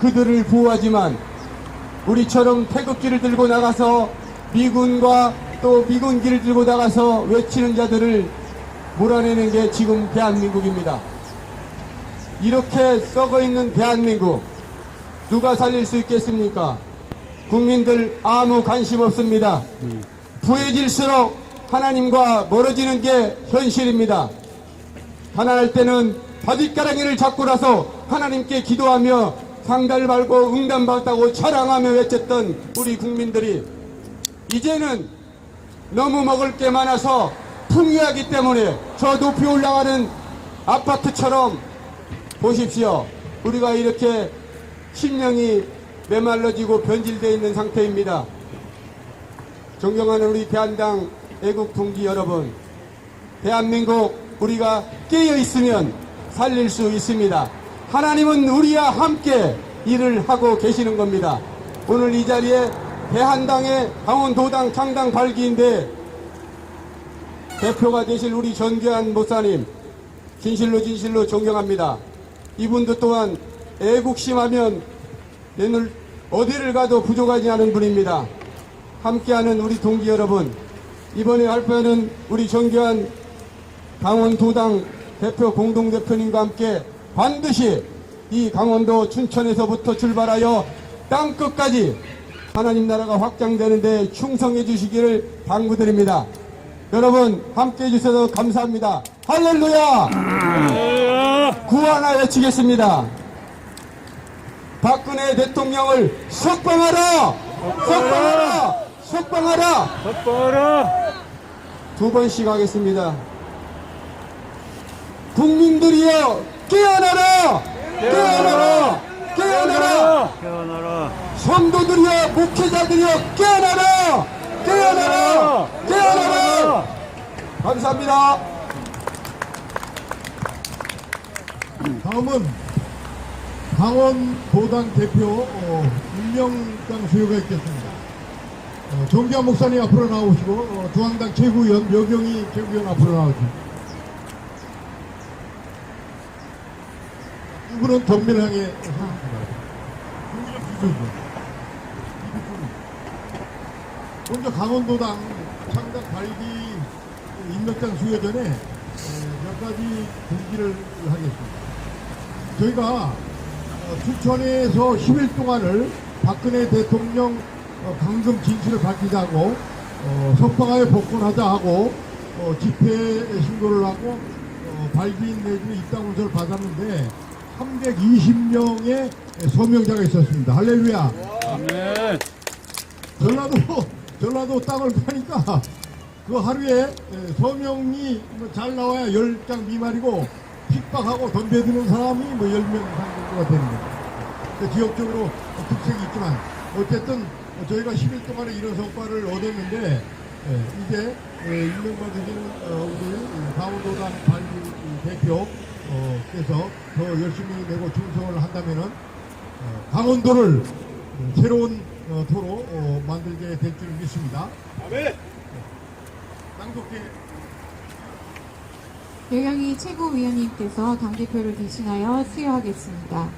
그들을 보호하지만 우리처럼 태극기를 들고 나가서 미군과 또 미군기를 들고 나가서 외치는 자들을 몰아내는 게 지금 대한민국입니다. 이렇게 썩어 있는 대한민국 누가 살릴 수 있겠습니까? 국민들 아무 관심 없습니다. 부해질수록 하나님과 멀어지는 게 현실입니다. 가난할 때는 바짓가랑이를 잡고 나서 하나님께 기도하며 상달 밟고 응답 받았다고 자랑하며 외쳤던 우리 국민들이 이제는 너무 먹을 게 많아서 풍요하기 때문에 저 높이 올라가는 아파트처럼 보십시오. 우리가 이렇게 심령이 메말라지고 변질되어 있는 상태입니다. 존경하는 우리 대한당 애국 동지 여러분, 대한민국 우리가 깨어 있으면 살릴 수 있습니다. 하나님은 우리와 함께 일을 하고 계시는 겁니다. 오늘 이 자리에 대한당의 강원도당 창당 발기인데 대표가 되실 우리 전교한 목사님 진실로 진실로 존경합니다. 이분도 또한 애국심하면 내늘 어디를 가도 부족하지 않은 분입니다. 함께하는 우리 동지 여러분 이번에 발표하는 우리 정교한 강원도당 대표 공동대표님과 함께 반드시 이 강원도 춘천에서부터 출발하여 땅끝까지 하나님 나라가 확장되는데 충성해 주시기를 당부드립니다. 여러분 함께 해주셔서 감사합니다. 할렐루야! 구하나 외치겠습니다. 박근혜 대통령을 석방하라! 석방하라! 석방하라! 덮어라! 두 번씩 하겠습니다. 국민들이여 깨어나라! 깨어나라! 깨어나라! 깨어나라! 성도들이여 목회자들이여 깨어나라! 깨어나라! 깨어나라! 감사합니다. 다음은 강원도당 대표 어, 임명당 수요가 있겠습니다. 어, 정기환 목사님 앞으로 나오시고 어, 중앙당 최고위원 여경희 최고위원 앞으로 나오십니다. 이분은 서십니다. 먼저 강원도당 창당 발기 임명장 수여 전에 어, 몇 가지 공지를 하겠습니다. 저희가 어, 춘천에서 10일 동안을 박근혜 대통령 어, 방금 진실을 밝히자고 어, 석방하에 복권하자 하고 어, 집회 신고를 하고 어, 발기인 내지는 입당 문서를 받았는데 320명의 서명자가 있었습니다. 할렐루야. 아멘! 전라도 전라도 땅을 파니까 그 하루에 에, 서명이 뭐잘 나와야 10장 미만이고 핍박하고 덤벼드는 사람이 뭐 10명 이상 정도가 되는 거죠. 그 지역적으로 특색이 있지만 어쨌든 저희가 10일 동안에 이런 성과를 얻었는데 에, 이제 에, 임명받으시는 어, 우리 강원도당 발기 대표 께서 더 열심히 내고 충성을 한다면은 어, 강원도를 새로운 어, 도로 어, 만들게 될 줄 믿습니다. 아멘! 땅좋게 여경희 최고위원님께서 당대표를 대신하여 수여하겠습니다.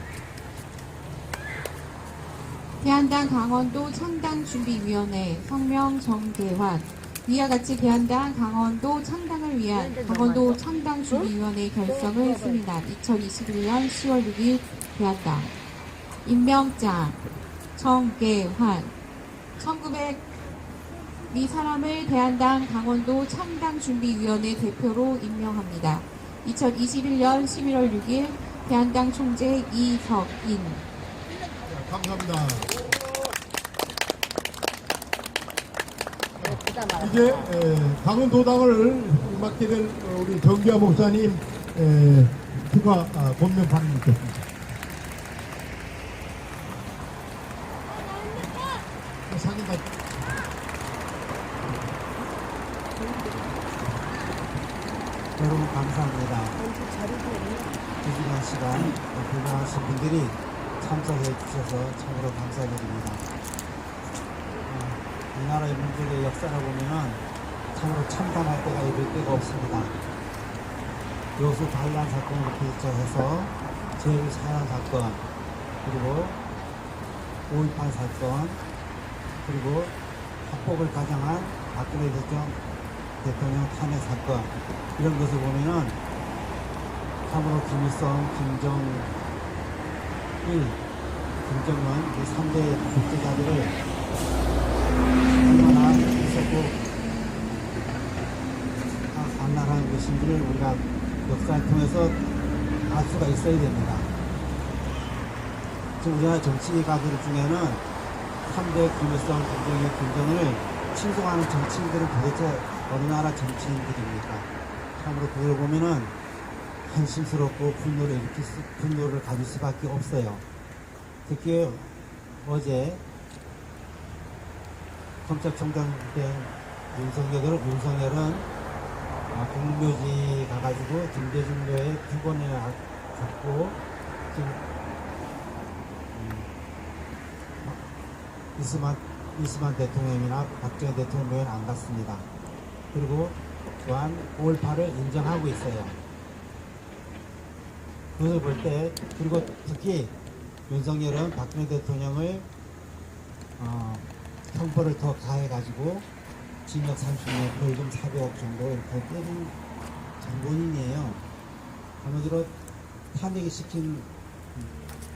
대한당 강원도 창당준비위원회 성명 정대환 위와 같이 대한당 강원도 창당을 위한 강원도 창당준비위원회 결성을 했습니다. 2021년 10월 6일 대한당 임명장 정계환 1900 이 사람을 대한당 강원도 창당준비위원회 대표로 임명합니다. 2021년 11월 6일 대한당 총재 이석인 감사합니다. 이제 에, 강원도당을 맡게 될 어, 우리 정기아 목사님 에, 휴가 아, 본명 발언 있겠습니다. 사진 다 여러분 감사합니다. 귀중한 시간 고생하신 분들이 참석해 주셔서 참으로 감사드립니다. 어, 이 나라의 민족의 역사를 보면은 참으로 참담할 때가 이를 때가 없습니다. 여수 반란 사건을 비롯해서 제일 사안 사건 그리고 5.18 사건 그리고 합법을 가장한 박근혜 대통령, 대통령 탄핵 사건 이런 것을 보면은 참으로 김일성, 김정일, 김정은 이 3대 독재자들을 얼마나 있었고 악랄한 것인지를 우리가 역사를 통해서 알 수가 있어야 됩니다. 지금 우리나라 정치가들 중에는 3대 김일성, 김정일, 김정은을 친송하는 정치인들은 도대체 어느 나라 정치인들입니까? 참으로 그걸 보면은 한심스럽고 분노를 일으킬 수, 분노를 가질 수밖에 없어요. 특히 어제 검찰총장 된 윤석열은, 윤석열은 아, 공묘지 가가지고 김대중교에 두 번이나 갔고 지금 음, 이스만 이스만 대통령이나 박정희 대통령은 안 갔습니다. 그리고 또한 5.18을 인정하고 있어요. 그것을 볼 때 그리고 특히 윤석열은 박근혜 대통령을 어, 형벌을 더 가해가지고 징역 30년, 벌금 400억 정도 이렇게 때린 장본인이에요. 한마디로 탄핵이 시킨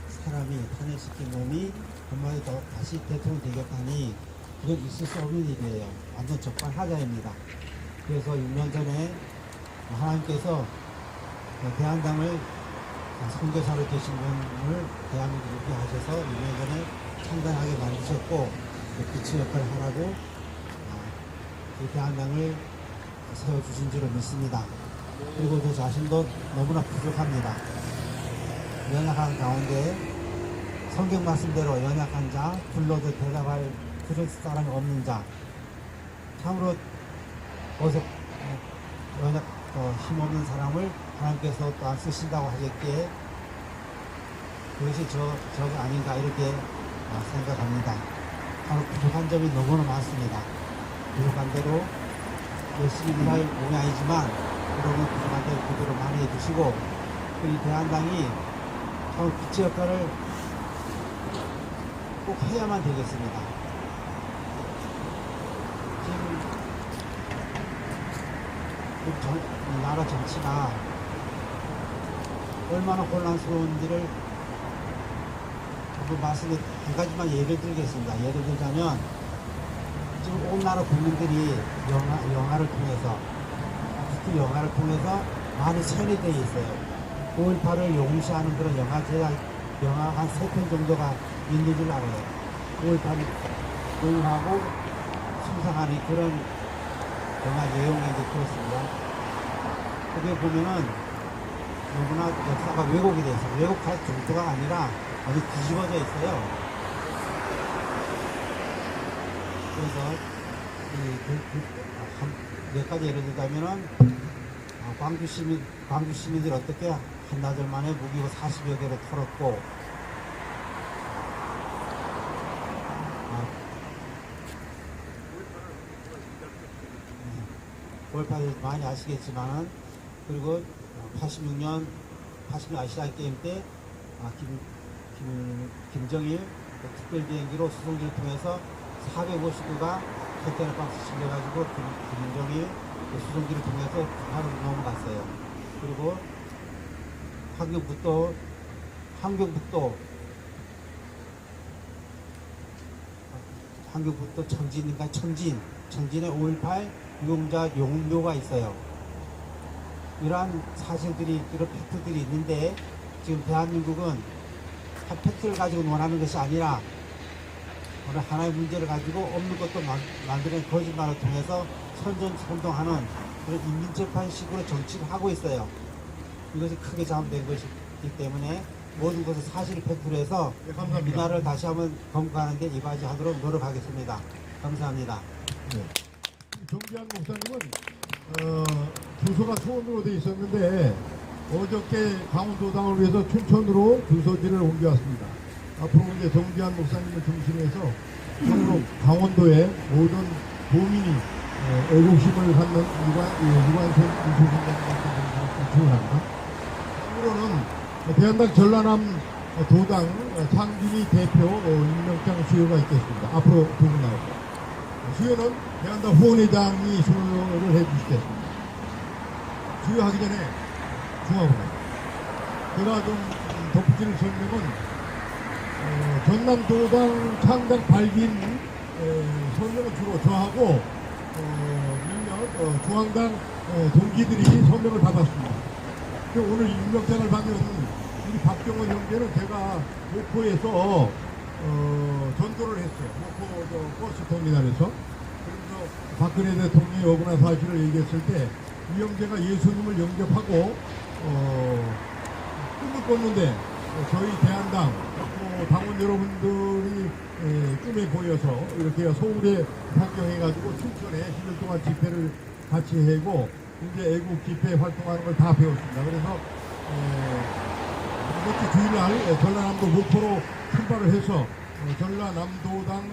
사람이, 탄핵시킨 놈이 한마디 더 다시 대통령 되겠다니 그건 있을 수 없는 일이에요. 완전 적반하자입니다. 그래서 6년 전에 하나님께서 대한당을 선교사로 되신 분을 대한민국에 하셔서 6년 전에 창단하게 만드셨고 빛의 역할을 하라고 이 대한당을 세워주신 줄을 믿습니다. 그리고 저 자신도 너무나 부족합니다. 연약한 가운데 성경 말씀대로 연약한 자, 불러도 대답할 그럴 사람이 없는 자, 참으로 어서 어, 연약 어, 힘없는 사람을 하나님께서 또한 쓰신다고 하셨기에 그것이 저, 저가 아닌가 이렇게 어, 생각합니다. 부족한 점이 너무나 많습니다. 부족한 대로 열심히 일할 몸이 아니지만 여러분 부족한 대로 그대로 많이 해주시고 이 대한당이 참 빛의 역할을 꼭 해야만 되겠습니다. 지금 그 나라 정치가 얼마나 혼란스러운지를 한번 말씀해 한 가지만 예를 들겠습니다. 예를 들자면 지금 온 나라 국민들이 영화, 영화를 통해서 특히 영화를 통해서 많이 세뇌되어 있어요. 5.18을 용시하는 그런 영화 제작 영화 한 세 편 정도가 있는 줄 알아요. 5.18을 응하고 숭상하는 그런 영화 내용이 이제 그렇습니다. 그게 보면은 너무나 역사가 왜곡이 돼 있어요. 왜곡할 정도가 아니라 아주 뒤집어져 있어요. 그래서 이, 그, 그, 한, 몇 가지 예를 들자면은 아, 광주 시민 광주 시민들 어떻게 한나절 만에 무기고 40여 개를 털었고 아, 골파를 많이 아시겠지만은 그리고 86년 80년 아시안 게임 때 아, 김, 김, 김정일 그 특별 비행기로 수송기를 통해서 459가 컨테이너 박스 실려가지고 김, 김정일 그 수송기를 통해서 북한으로 넘어갔어요. 그리고 환경북도 환경북도 환경북도 청진인가 청진 청진에 5.18 유공자 용묘가 있어요. 이러한 사실들이 이런 팩트들이 있는데 지금 대한민국은 한 팩트를 가지고 원하는 것이 아니라 어느 하나의 문제를 가지고 없는 것도 만- 만드는 거짓말을 통해서 선전선동하는 그런 인민재판식으로 정치를 하고 있어요. 이것이 크게 잘못된 것이기 때문에 모든 것을 사실 팩트로 해서 네, 나라를 다시 한번 건국하는 데 이바지하도록 노력하겠습니다. 감사합니다. 네. 정지한 목사님은 어, 주소가 수원으로 돼 있었는데 어저께 강원도당을 위해서 춘천으로 주소지를 옮겨왔습니다. 앞으로 이제 정지한 목사님을 중심해서 앞으로 강원도의 모든 도민이 어, 애국심을 갖는 유관, 예, 유관선 이소선장님께 주문합니다. 참으로는 대한당 전라남 도당 어, 상준이 대표 어, 임명장 수요가 있겠습니다. 앞으로 두 분 나오고 수요는 대한당 후원회장이 수요를 해주시겠습니다. 수요하기 전에 중앙은행 제가 좀 덧붙일 설명은 어, 전남도당 창당 발긴 에, 서명은 주로 저하고 어, 몇몇 어, 중앙당 어, 동기들이 서명을 받았습니다. 근데 오늘 임명장을 받는 우리 박경원 형제는 제가 목포에서 어, 전도를 했어요. 목포 저 버스 터미널에서. 그래서 박근혜 대통령이 억울한 사실을 얘기했을 때 이 형제가 예수님을 영접하고 어, 꿈을 꿨는데 어, 저희 대한당 또 당원 여러분들이 에, 꿈에 보여서 이렇게 서울에 상경해가지고 춘천에 10일 동안 집회를 같이 하고 이제 애국 집회 활동하는 걸 다 배웠습니다. 그래서 에, 이번 주 주일날 에, 전라남도 목포로 출발을 해서 어, 전라남도당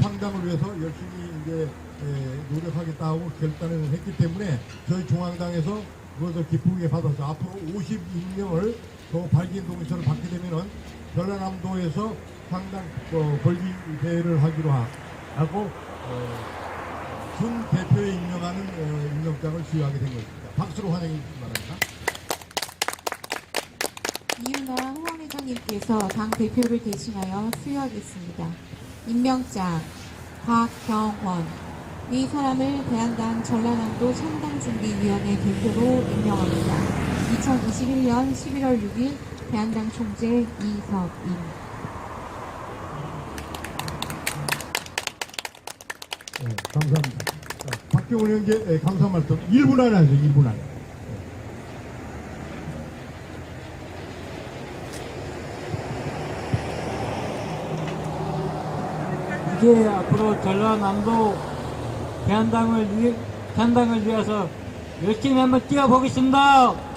창당을 위해서 열심히 이제 에, 노력하겠다 하고 결단을 했기 때문에 저희 중앙당에서 그것을 기쁘게 받아서 앞으로 52명을 더 발긴 동의서를 받게 되면은 전라남도에서 상당 어, 벌기 대회를 하기로 하- 하고 어, 준 대표에 임명하는 어, 임명장을 수여하게 된 것입니다. 박수로 환영해 주시기 바랍니다. 이윤아 후원회장님께서 당 대표를 대신하여 수여하겠습니다. 임명장 박경원 이 사람을 대한당 전라남도 창당준비위원회 대표로 임명합니다. 2021년 11월 6일 대한당 총재 이석인 네, 감사합니다. 자, 박경원 형제 예, 감사 말씀 1분 안에 하세요. 1분 안에. 이제 앞으로 전라남도 대한당을 대한당을 위해서 열심히 한번 뛰어보겠습니다.